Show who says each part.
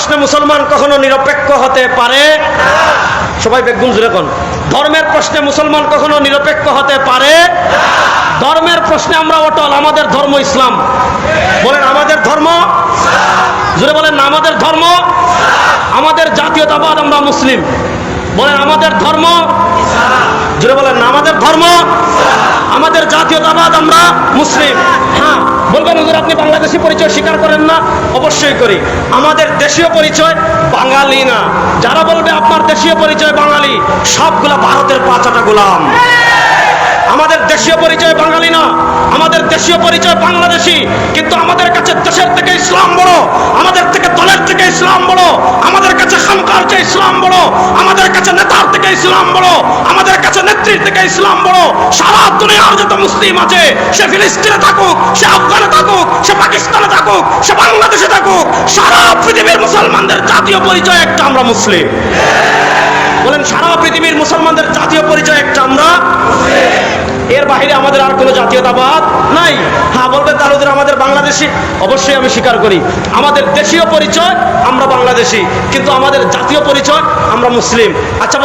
Speaker 1: প্রশ্নে মুসলমান কখনো নিরপেক্ষ হতে পারে? সবাই বেগুন জুড়ে কোন? ধর্মের প্রশ্নে মুসলমান কখনো নিরপেক্ষ হতে পারে? ধর্মের প্রশ্নে আমরা অটল, আমাদের ধর্ম ইসলাম। বলেন, আমাদের ধর্ম? জুড়ে বলেন না আমাদের ধর্ম? আমাদের জাতীয়তাবাদ আমরা মুসলিম। বলেন, আমাদের ধর্ম? জুড়ে বলেন না আমাদের ধর্ম? আমাদের জাতীয়তাবাদ আমরা মুসলিম। বলবেন, হুজুর, আপনি বাংলাদেশি পরিচয় স্বীকার করেন না? অবশ্যই করি। আমাদের দেশীয় পরিচয় বাঙালি না। যারা বলবে, আপনার দেশীয় পরিচয় বাঙালি, সবগুলা ভারতের পাঁচাটা গোলাম। আমাদের দেশীয় পরিচয় বাঙালি না। আমাদের দেশীয় পরিচয় বাংলাদেশি। কিন্তু আমাদের কাছে দেশের থেকে ইসলাম বড়। আমাদের থেকে দলের থেকে ইসলাম বড়। আমাদের কাছে খানকার ইসলাম বড়। আমাদের কাছে নেতার থেকে ইসলাম বড়। আমাদের থেকে ইসলাম বড়। সারা দুনিয়ার যত মুসলিম আছে, সে ফিলিস্তিনে থাকুক, সে আফগানে থাকুক, সে পাকিস্তানে থাকুক, সে বাংলাদেশে থাকুক, সারা পৃথিবীর মুসলমানদের জাতীয় পরিচয় একটা আমরা মুসলিম। বলেন, সারা পৃথিবীর মুসলমানদের জাতীয় পরিচয় একটা আমরা এর বাইরে আমাদের আর কোনো জাতীয়তাবাদ নাই। হ্যাঁ বলবেন তাহলে আমাদের বাংলাদেশি? অবশ্যই আমি স্বীকার করি। আমাদের দেশীয় পরিচয়, আমরা বাংলাদেশি। কিন্তু আমাদের জাতীয় পরিচয়, আমরা মুসলিম। আচ্ছা